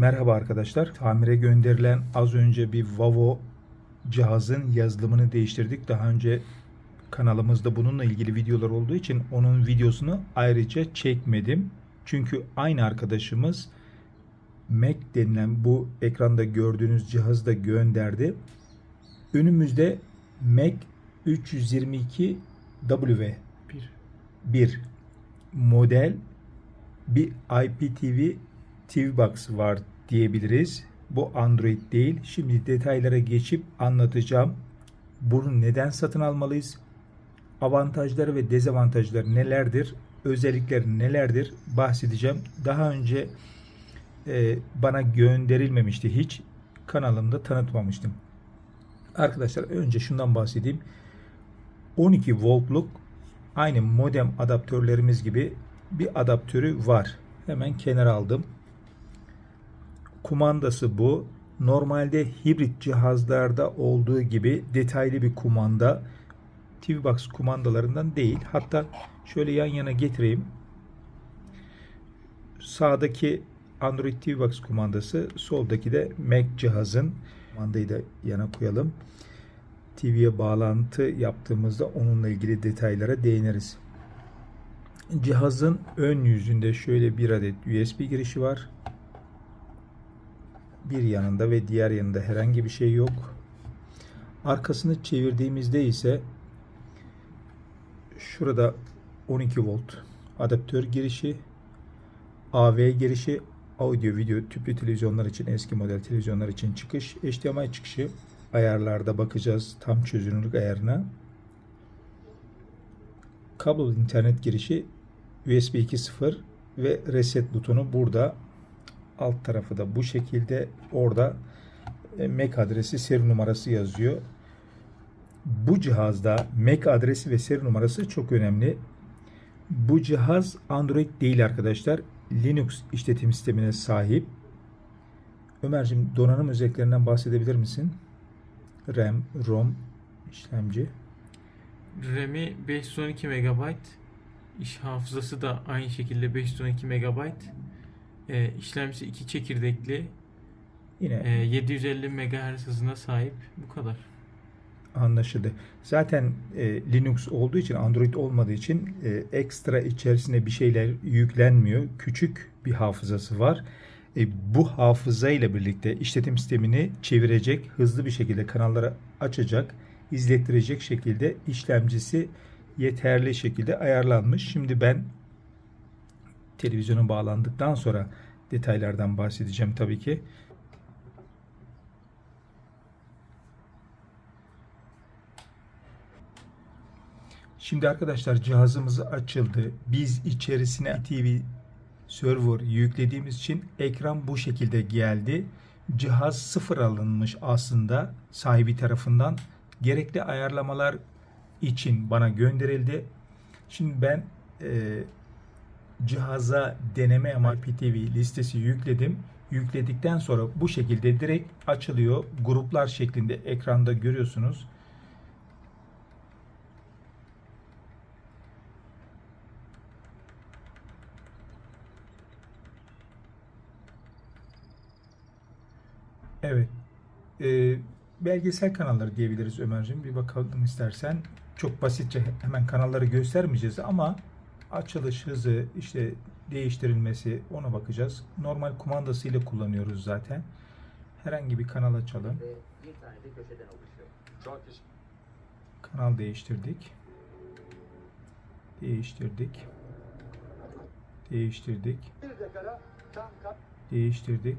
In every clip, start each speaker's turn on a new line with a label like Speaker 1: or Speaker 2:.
Speaker 1: Merhaba arkadaşlar. Tamire gönderilen az önce bir Vavo cihazın yazılımını değiştirdik. Daha önce kanalımızda bununla ilgili videolar olduğu için onun videosunu ayrıca çekmedim. Çünkü aynı arkadaşımız Mac denilen bu ekranda gördüğünüz cihazı da gönderdi. Önümüzde Mac 322W bir model bir IPTV TV Box var diyebiliriz. Bu Android değil. Şimdi detaylara geçip anlatacağım. Bunu neden satın almalıyız? Avantajları ve dezavantajları nelerdir? Özellikleri nelerdir? Bahsedeceğim. Daha önce e, bana gönderilmemişti hiç. Kanalımda tanıtmamıştım. Arkadaşlar önce şundan bahsedeyim. 12 voltluk aynı modem adaptörlerimiz gibi bir adaptörü var. Hemen kenara aldım. Kumandası bu. Normalde hibrit cihazlarda olduğu gibi detaylı bir kumanda. TV Box kumandalarından değil. Hatta şöyle yan yana getireyim. Sağdaki Android TV Box kumandası, soldaki de Mac cihazın kumandayı da yana koyalım. TV'ye bağlantı yaptığımızda onunla ilgili detaylara değiniriz. Cihazın ön yüzünde şöyle bir adet USB girişi var. Bir yanında ve diğer yanında herhangi bir şey yok. Arkasını çevirdiğimizde ise şurada 12 volt adaptör girişi, AV girişi, audio video tüplü televizyonlar için eski model televizyonlar için çıkış, HDMI çıkışı ayarlarda bakacağız tam çözünürlük ayarına. Kablolu internet girişi USB 2.0 ve reset butonu burada. Alt tarafı da bu şekilde orada e, MAC adresi seri numarası yazıyor. Bu cihazda MAC adresi ve seri numarası çok önemli. Bu cihaz Android değil arkadaşlar. Linux işletim sistemine sahip. Ömerciğim donanım özelliklerinden bahsedebilir misin? RAM, ROM, işlemci.
Speaker 2: RAM'i 512 MB. İş hafızası da aynı şekilde 512 MB. Ee, işlemcisi 2 çekirdekli.
Speaker 1: Yine
Speaker 2: Ee, 750 MHz hızına sahip. Bu kadar.
Speaker 1: Anlaşıldı. Zaten e, Linux olduğu için, Android olmadığı için e, ekstra içerisine bir şeyler yüklenmiyor. Küçük bir hafızası var. E, bu hafıza ile birlikte işletim sistemini çevirecek, hızlı bir şekilde kanalları açacak, izlettirecek şekilde işlemcisi yeterli şekilde ayarlanmış. Şimdi ben televizyona bağlandıktan sonra detaylardan bahsedeceğim tabii ki. Şimdi arkadaşlar cihazımız açıldı. Biz içerisine TV server yüklediğimiz için ekran bu şekilde geldi. Cihaz sıfır alınmış aslında sahibi tarafından. Gerekli ayarlamalar için bana gönderildi. Şimdi ben e, cihaza deneme MIPTV listesi yükledim. Yükledikten sonra bu şekilde direkt açılıyor. Gruplar şeklinde ekranda görüyorsunuz. Evet. Ee, belgesel kanalları diyebiliriz Ömerciğim. Bir bakalım istersen. Çok basitçe hemen kanalları göstermeyeceğiz ama açılış hızı, işte değiştirilmesi ona bakacağız. Normal kumandasıyla kullanıyoruz zaten. Herhangi bir kanal açalım.
Speaker 3: ve bir tane de köşeden oluşuyor.
Speaker 4: Çok teşekkür
Speaker 1: Kanal değiştirdik. Değiştirdik. Değiştirdik. Değiştirdik.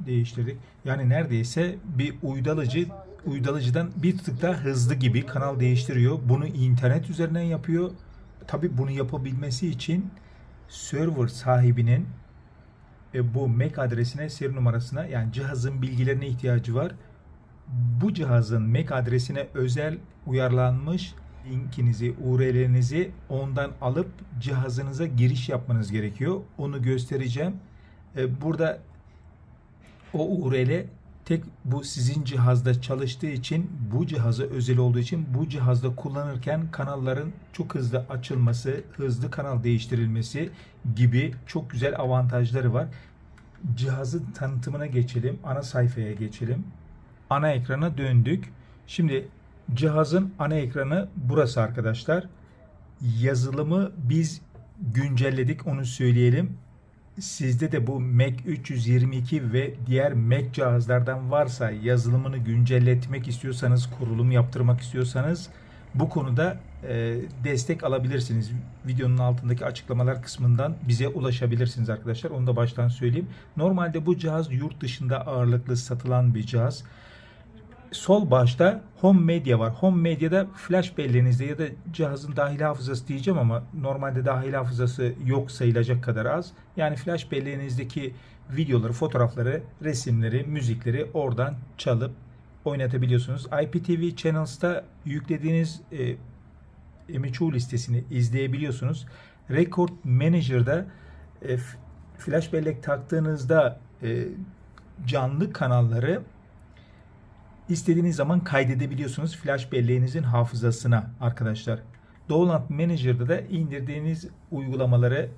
Speaker 1: Değiştirdik. Yani neredeyse bir uydalıcı uydalıcıdan bir tık daha hızlı gibi kanal değiştiriyor. Bunu internet üzerinden yapıyor. Tabi bunu yapabilmesi için server sahibinin e, bu MAC adresine, seri numarasına yani cihazın bilgilerine ihtiyacı var. Bu cihazın MAC adresine özel uyarlanmış linkinizi, URL'nizi ondan alıp cihazınıza giriş yapmanız gerekiyor. Onu göstereceğim. E, Burada o URL tek bu sizin cihazda çalıştığı için bu cihaza özel olduğu için bu cihazda kullanırken kanalların çok hızlı açılması, hızlı kanal değiştirilmesi gibi çok güzel avantajları var. cihazın tanıtımına geçelim. Ana sayfaya geçelim. Ana ekrana döndük. Şimdi cihazın ana ekranı burası arkadaşlar. Yazılımı biz güncelledik onu söyleyelim. Sizde de bu Mac 322 ve diğer Mac cihazlardan varsa yazılımını güncelletmek istiyorsanız, kurulum yaptırmak istiyorsanız bu konuda e, destek alabilirsiniz. Videonun altındaki açıklamalar kısmından bize ulaşabilirsiniz arkadaşlar. Onu da baştan söyleyeyim. Normalde bu cihaz yurt dışında ağırlıklı satılan bir cihaz. Sol başta Home Media var. Home Media'da flash belleğinizde ya da cihazın dahil hafızası diyeceğim ama normalde dahil hafızası yok sayılacak kadar az. Yani flash belleğinizdeki videoları, fotoğrafları, resimleri, müzikleri oradan çalıp oynatabiliyorsunuz. IPTV Channels'ta yüklediğiniz e, M3U listesini izleyebiliyorsunuz. Record Manager'da e, flash bellek taktığınızda e, canlı kanalları istediğiniz zaman kaydedebiliyorsunuz flash belleğinizin hafızasına arkadaşlar. Download Manager'da da indirdiğiniz uygulamaları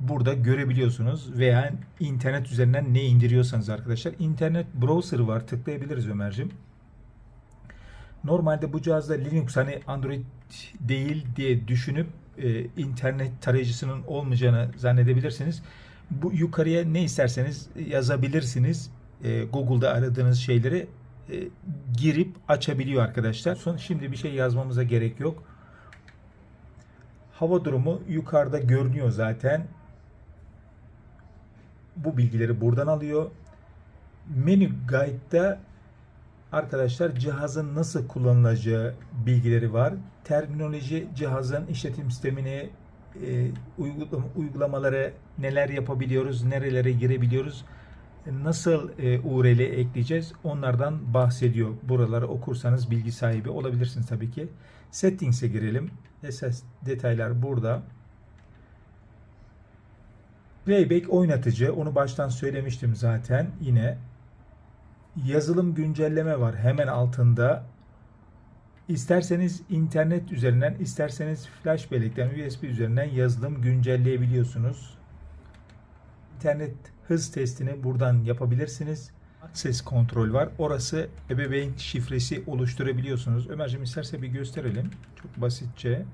Speaker 1: burada görebiliyorsunuz veya internet üzerinden ne indiriyorsanız arkadaşlar. internet browser var tıklayabiliriz Ömer'cim. Normalde bu cihazda Linux hani Android değil diye düşünüp e, internet tarayıcısının olmayacağını zannedebilirsiniz. Bu yukarıya ne isterseniz yazabilirsiniz. E, Google'da aradığınız şeyleri e, girip açabiliyor arkadaşlar. Son şimdi bir şey yazmamıza gerek yok. Hava durumu yukarıda görünüyor zaten. Bu bilgileri buradan alıyor. Menü Guide'da arkadaşlar cihazın nasıl kullanılacağı bilgileri var. Terminoloji cihazın işletim sistemini e, uygulama- uygulamaları neler yapabiliyoruz, nerelere girebiliyoruz, nasıl e, URL ekleyeceğiz onlardan bahsediyor. Buraları okursanız bilgi sahibi olabilirsiniz tabii ki. Settings'e girelim. Esas detaylar burada. Playback oynatıcı. Onu baştan söylemiştim zaten. Yine yazılım güncelleme var hemen altında. İsterseniz internet üzerinden, isterseniz flash bellekten, USB üzerinden yazılım güncelleyebiliyorsunuz. İnternet hız testini buradan yapabilirsiniz. Access kontrol var. Orası ebeveyn şifresi oluşturabiliyorsunuz. Ömerciğim isterse bir gösterelim. Çok basitçe.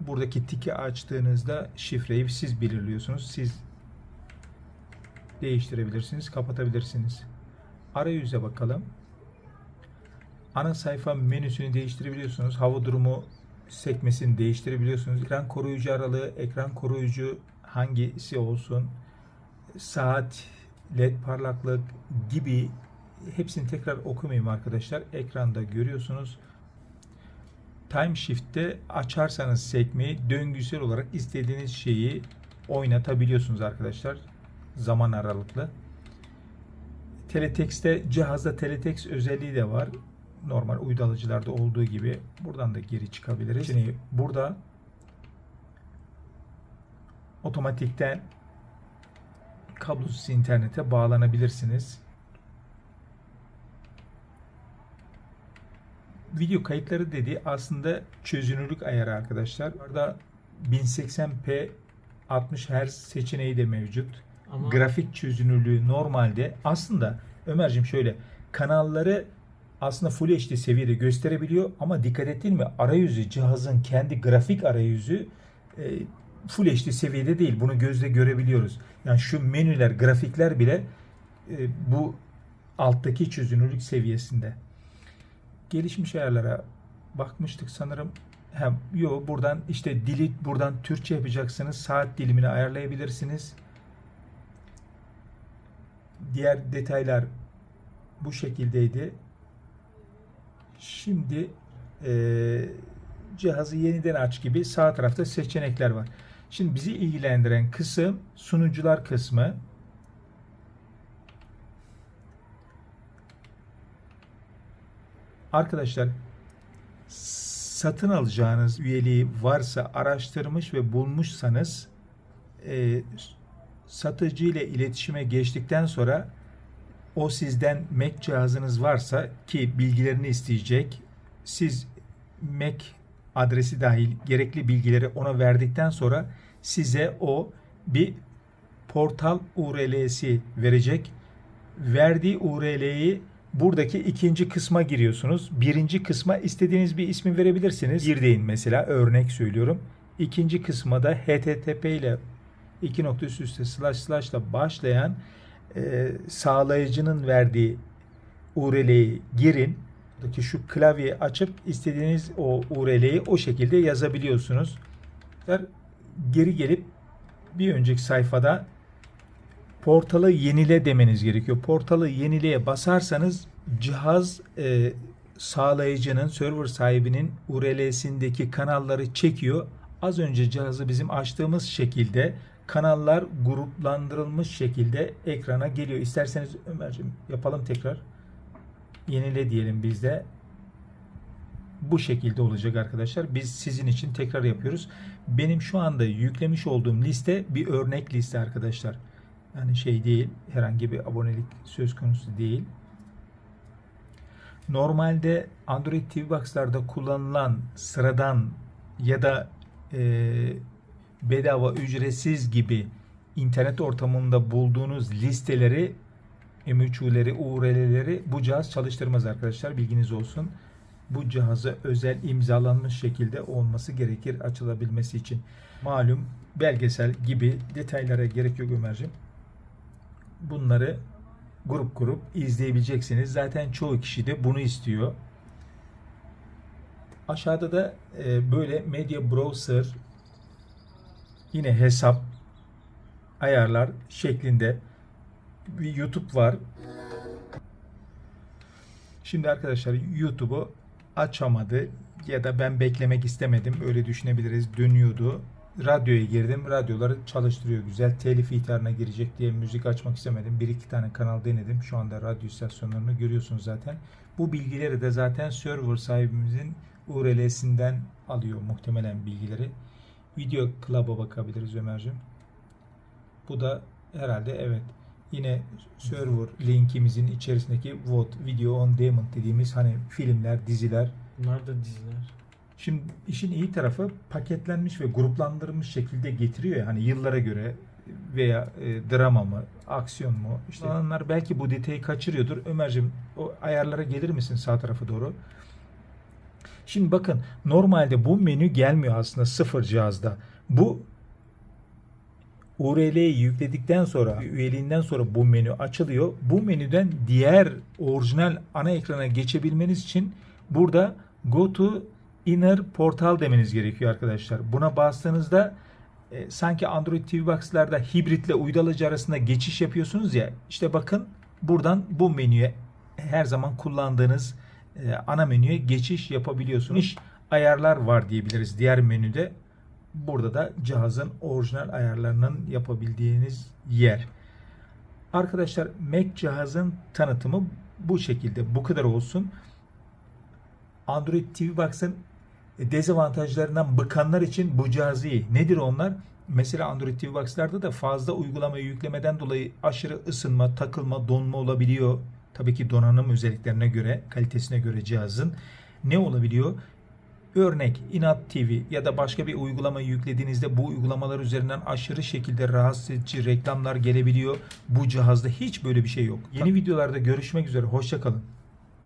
Speaker 1: Buradaki tiki açtığınızda şifreyi siz belirliyorsunuz. Siz değiştirebilirsiniz, kapatabilirsiniz. Arayüze bakalım. Ana sayfa menüsünü değiştirebiliyorsunuz. Hava durumu sekmesini değiştirebiliyorsunuz. Ekran koruyucu aralığı, ekran koruyucu hangisi olsun, saat, led parlaklık gibi hepsini tekrar okumayayım arkadaşlar. Ekranda görüyorsunuz. Time Shift'te açarsanız sekmeyi döngüsel olarak istediğiniz şeyi oynatabiliyorsunuz arkadaşlar. Zaman aralıklı. Teletext'te cihazda teletext özelliği de var. Normal uydu alıcılarda olduğu gibi buradan da geri çıkabiliriz. Şimdi burada otomatikten kablosuz internete bağlanabilirsiniz. Video kayıtları dediği aslında çözünürlük ayarı arkadaşlar. Burada 1080p 60 Hz seçeneği de mevcut.
Speaker 2: Ama
Speaker 1: Grafik çözünürlüğü normalde aslında Ömerciğim şöyle kanalları aslında Full HD seviyede gösterebiliyor ama dikkat ettin mi arayüzü cihazın kendi grafik arayüzü e, Full HD seviyede değil. Bunu gözle görebiliyoruz. Yani şu menüler, grafikler bile e, bu alttaki çözünürlük seviyesinde. Gelişmiş ayarlara bakmıştık sanırım. Hem yo buradan işte dili buradan Türkçe yapacaksınız. Saat dilimini ayarlayabilirsiniz. Diğer detaylar bu şekildeydi. Şimdi eee, cihazı yeniden aç gibi sağ tarafta seçenekler var. Şimdi bizi ilgilendiren kısım sunucular kısmı. Arkadaşlar satın alacağınız üyeliği varsa araştırmış ve bulmuşsanız e, satıcı ile iletişime geçtikten sonra o sizden Mac cihazınız varsa ki bilgilerini isteyecek. Siz Mac adresi dahil gerekli bilgileri ona verdikten sonra size o bir portal URL'si verecek. Verdiği URL'yi buradaki ikinci kısma giriyorsunuz. Birinci kısma istediğiniz bir ismi verebilirsiniz. Bir mesela örnek söylüyorum. İkinci kısma da http ile iki nokta üst üste slash slash ile başlayan e, sağlayıcının verdiği URL'yi girin. Buradaki şu klavyeyi açıp istediğiniz o URL'yi o şekilde yazabiliyorsunuz. Geri gelip bir önceki sayfada portalı yenile demeniz gerekiyor. Portalı yenileye basarsanız cihaz e, sağlayıcının, server sahibinin URL'sindeki kanalları çekiyor. Az önce cihazı bizim açtığımız şekilde kanallar gruplandırılmış şekilde ekrana geliyor. İsterseniz Ömerciğim yapalım tekrar. Yenile diyelim biz de. Bu şekilde olacak arkadaşlar. Biz sizin için tekrar yapıyoruz. Benim şu anda yüklemiş olduğum liste bir örnek liste arkadaşlar. Yani şey değil, herhangi bir abonelik söz konusu değil. Normalde Android TV Box'larda kullanılan sıradan ya da e, bedava ücretsiz gibi internet ortamında bulduğunuz listeleri M3'leri, URL'leri bu cihaz çalıştırmaz arkadaşlar. Bilginiz olsun. Bu cihaza özel imzalanmış şekilde olması gerekir açılabilmesi için. Malum belgesel gibi detaylara gerek yok Ömerciğim. Bunları grup grup izleyebileceksiniz. Zaten çoğu kişi de bunu istiyor. Aşağıda da e, böyle Media Browser yine hesap ayarlar şeklinde bir YouTube var. Şimdi arkadaşlar YouTube'u açamadı ya da ben beklemek istemedim. Öyle düşünebiliriz. Dönüyordu. Radyoya girdim. Radyoları çalıştırıyor güzel. Telif ihtarına girecek diye müzik açmak istemedim. Bir iki tane kanal denedim. Şu anda radyo istasyonlarını görüyorsunuz zaten. Bu bilgileri de zaten server sahibimizin URL'sinden alıyor muhtemelen bilgileri. Video Club'a bakabiliriz Ömerciğim. Bu da herhalde evet. Yine server linkimizin içerisindeki VOD, Video on Demand dediğimiz hani filmler, diziler.
Speaker 2: Bunlar da diziler.
Speaker 1: Şimdi işin iyi tarafı paketlenmiş ve gruplandırılmış şekilde getiriyor ya hani yıllara göre veya e, drama mı, aksiyon mu? İşte olanlar belki bu detayı kaçırıyordur. Ömerciğim o ayarlara gelir misin sağ tarafa doğru? Şimdi bakın normalde bu menü gelmiyor aslında sıfır cihazda. Bu URL'yi yükledikten sonra, üyeliğinden sonra bu menü açılıyor. Bu menüden diğer orijinal ana ekrana geçebilmeniz için burada Go to Inner Portal demeniz gerekiyor arkadaşlar. Buna bastığınızda e, sanki Android TV Box'larda hibritle uydalıcı arasında geçiş yapıyorsunuz ya. İşte bakın buradan bu menüye her zaman kullandığınız e, ana menüye geçiş yapabiliyorsunuz. Ayarlar var diyebiliriz diğer menüde. Burada da cihazın orijinal ayarlarının yapabildiğiniz yer. Arkadaşlar Mac cihazın tanıtımı bu şekilde. Bu kadar olsun. Android TV Box'ın dezavantajlarından bıkanlar için bu cihaz iyi. Nedir onlar? Mesela Android TV Box'larda da fazla uygulamayı yüklemeden dolayı aşırı ısınma, takılma, donma olabiliyor. Tabii ki donanım özelliklerine göre, kalitesine göre cihazın ne olabiliyor? Örnek Inat TV ya da başka bir uygulamayı yüklediğinizde bu uygulamalar üzerinden aşırı şekilde rahatsız edici reklamlar gelebiliyor. Bu cihazda hiç böyle bir şey yok. Yeni videolarda görüşmek üzere. Hoşçakalın.